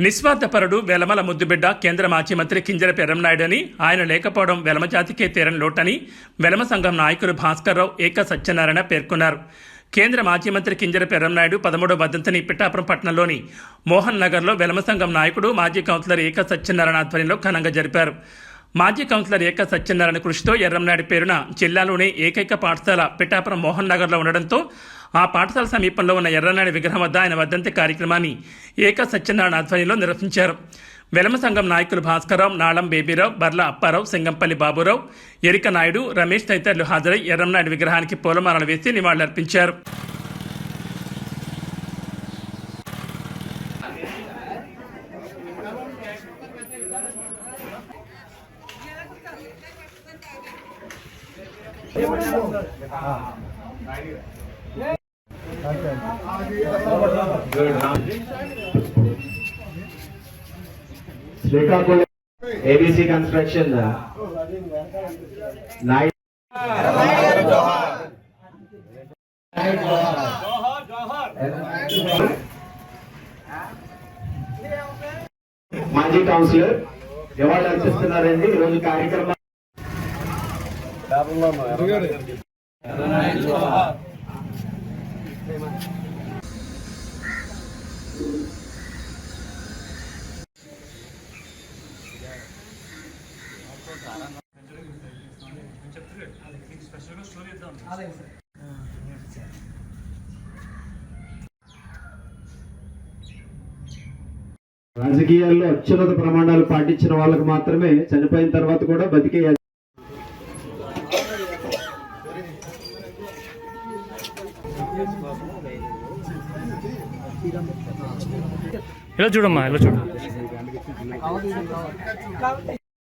నిస్వార్థపరుడు వెలమల ముద్దుబిడ్డ కేంద్ర మాజీ మంత్రి కింజరపి ఎర్రంనాయుడు అని ఆయన లేకపోవడం వెలమ జాతికే తీరని లోటని వెలమ సంఘం నాయకులు భాస్కర్రావు ఏక సత్యనారాయణ పేర్కొన్నారు. కేంద్ర మాజీ మంత్రి కింజరపి ఎర్రంనాయుడు పదమూడవ వర్ధంతిని పిఠాపురం పట్టణంలోని మోహన్ నగర్లో వెలమ సంఘం నాయకుడు మాజీ కౌన్సిలర్ ఏక సత్యనారాయణ ఆధ్వర్యంలో ఘనంగా జరిపారు. మాజీ కౌన్సిలర్ ఏక సత్యనారాయణ కృషితో ఎర్రంనాయుడు పేరున జిల్లాలోనే ఏకైక పాఠశాల పిఠాపురం మోహన్ నగర్లో ఉండడంతో ఆ పాఠశాల సమీపంలో ఉన్న ఎర్రనాయుడు విగ్రహం వద్ద ఆయన వర్ధంతి కార్యక్రమాన్ని ఏక సత్యనారాయణ ఆధ్వర్యంలో నిర్వహించారు. వెలమ సంఘం నాయకులు భాస్కరరావు నాళం బేబీరావు బర్ల అప్పారావు సింగంపల్లి బాబురావు ఎరిక నాయుడు రమేష్ తదితరులు హాజరై ఎర్రంనాయుడు విగ్రహానికి పూలమాలలు వేసి నివాళులర్పించారు. శ్రీకాకుళం ఏబిసి కన్స్ట్రక్షన్ నాయక్ మాజీ కౌన్సిలర్ ఎవరు అర్పిస్తున్నారండి ఈ రాజకీయాల్లో అత్యున్నత ప్రమాణాలు పాటించిన వాళ్ళకు మాత్రమే చనిపోయిన తర్వాత కూడా బతికే ఇలా చూడమ్మా ఇలా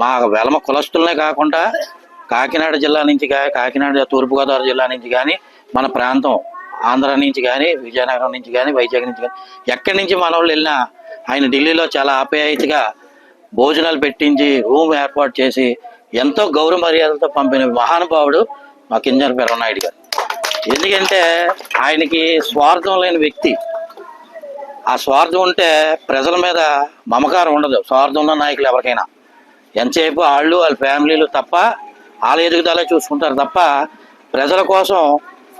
మా వెలమ కులస్తులనే కాకుండా కాకినాడ జిల్లా నుంచి కానీ కాకినాడ తూర్పుగోదావరి జిల్లా నుంచి కానీ మన ప్రాంతం ఆంధ్ర నుంచి కానీ విజయనగరం నుంచి కానీ వైజాగ్ నుంచి కానీ ఎక్కడి నుంచి మన వాళ్ళు వెళ్ళినా ఆయన ఢిల్లీలో చాలా ఆప్యాయతగా భోజనాలు పెట్టించి రూమ్ ఏర్పాటు చేసి ఎంతో గౌరవ మర్యాదలతో పంపిన మహానుభావుడు మా కింజర్ నాయుడు గారు. ఎందుకంటే ఆయనకి స్వార్థం లేని వ్యక్తి. ఆ స్వార్థం ఉంటే ప్రజల మీద మమకారం ఉండదు. స్వార్థం ఉన్న నాయకులు ఎవరికైనా. ఎంతసేపు వాళ్ళు వాళ్ళ ఫ్యామిలీలు తప్ప వాళ్ళ ఎదుగుదల చూసుకుంటారు తప్ప ప్రజల కోసం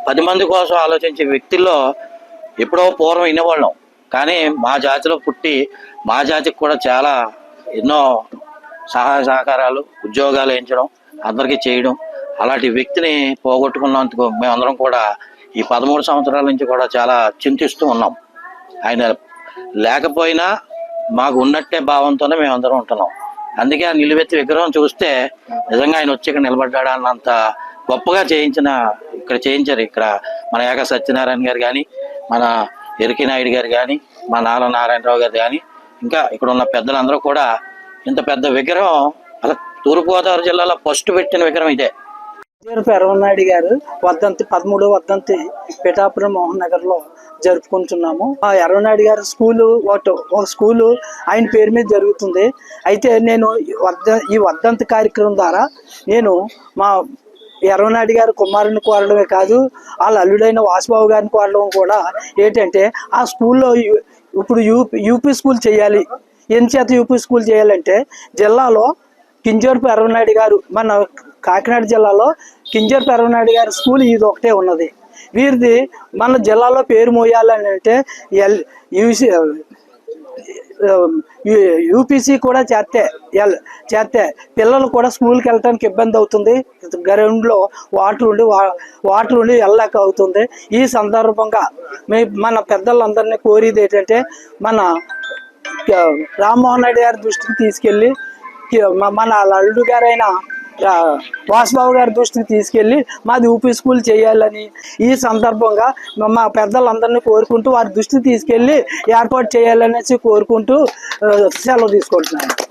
పది మంది కోసం ఆలోచించే వ్యక్తుల్లో ఎప్పుడో పూర్వం వినేవాళ్ళం కానీ మా జాతిలో పుట్టి మా జాతికి కూడా చాలా ఎన్నో సహాయ సహకారాలు ఉద్యోగాలు వేయించడం అందరికీ చేయడం అలాంటి వ్యక్తిని పోగొట్టుకున్నందుకు మేమందరం కూడా ఈ పదమూడు సంవత్సరాల నుంచి కూడా చాలా చింతిస్తూ ఉన్నాం. ఆయన లేకపోయినా మాకు ఉన్నట్టే భావంతోనే మేము అందరం ఉంటున్నాం. అందుకే ఆ నిలువెత్తి విగ్రహం చూస్తే నిజంగా ఆయన వచ్చి ఇక్కడ నిలబడ్డాడా అన్నంత గొప్పగా చేయించిన ఇక్కడ చేయించారు ఇక్కడ మన ఏక సత్యనారాయణ గారు కానీ మన ఎరికి నాయుడు గారు కానీ మా నాల నారాయణరావు గారు కానీ ఇంకా ఇక్కడ ఉన్న పెద్దలందరూ కూడా ఇంత పెద్ద విగ్రహం అసలు తూర్పుగోదావరి జిల్లాలో ఫస్ట్ పెట్టిన విగ్రహం ఇదే. పేరు ఎర్రవనాయుడు గారు వర్ధంతి పదమూడో వర్ధంతి పిఠాపురం మోహన్ నగర్లో జరుపుకుంటున్నాము. ఆ ఎర్రవనాయుడు గారి స్కూలు ఒకటి ఒక స్కూలు ఆయన పేరు మీద జరుగుతుంది. అయితే నేను ఈ వర్ధ ఈ వర్ధంతి కార్యక్రమం ద్వారా నేను మా ఎర్రనాయుడు గారు కుమారుని కోరడమే కాదు వాళ్ళ అల్లుడైన వాసుబాబు గారిని కోరడం కూడా ఏంటంటే ఆ స్కూల్లో ఇప్పుడు యూపీ యూపీ స్కూల్ చేయాలి. ఎంచేత యూపీ స్కూల్ చేయాలంటే జిల్లాలో కింజోర్పు ఎర్రనాయుడు గారు మన కాకినాడ జిల్లాలో కింజర్ పెరవనాయుడు గారి స్కూల్ ఇది ఒకటే ఉన్నది. వీరిది మన జిల్లాలో పేరు మోయాలని అంటే ఎల్ యూసీ యూపీసీ కూడా చేస్తే ఎల్ చేస్తే పిల్లలు కూడా స్కూల్కి వెళ్ళడానికి ఇబ్బంది అవుతుంది. గ్రౌండ్లో వాటర్ ఉండి వా- వాటర్ ఉండి వెళ్ళలేక అవుతుంది. ఈ సందర్భంగా మీ మన పెద్దలందరినీ కోరేది ఏంటంటే మన రామ్మోహన్ రెడ్డి గారి దృష్టికి తీసుకెళ్ళి మన అల్లుడు గారైన వాసుబాబు గారి దృష్టికి తీసుకెళ్ళి మాది యూపీ స్కూల్ చేయాలని ఈ సందర్భంగా మా- పెద్దలందరినీ కోరుకుంటూ వారి దృష్టికి తీసుకెళ్ళి ఏర్పాటు చేయాలనేసి కోరుకుంటూ సెలవు తీసుకుంటున్నాను.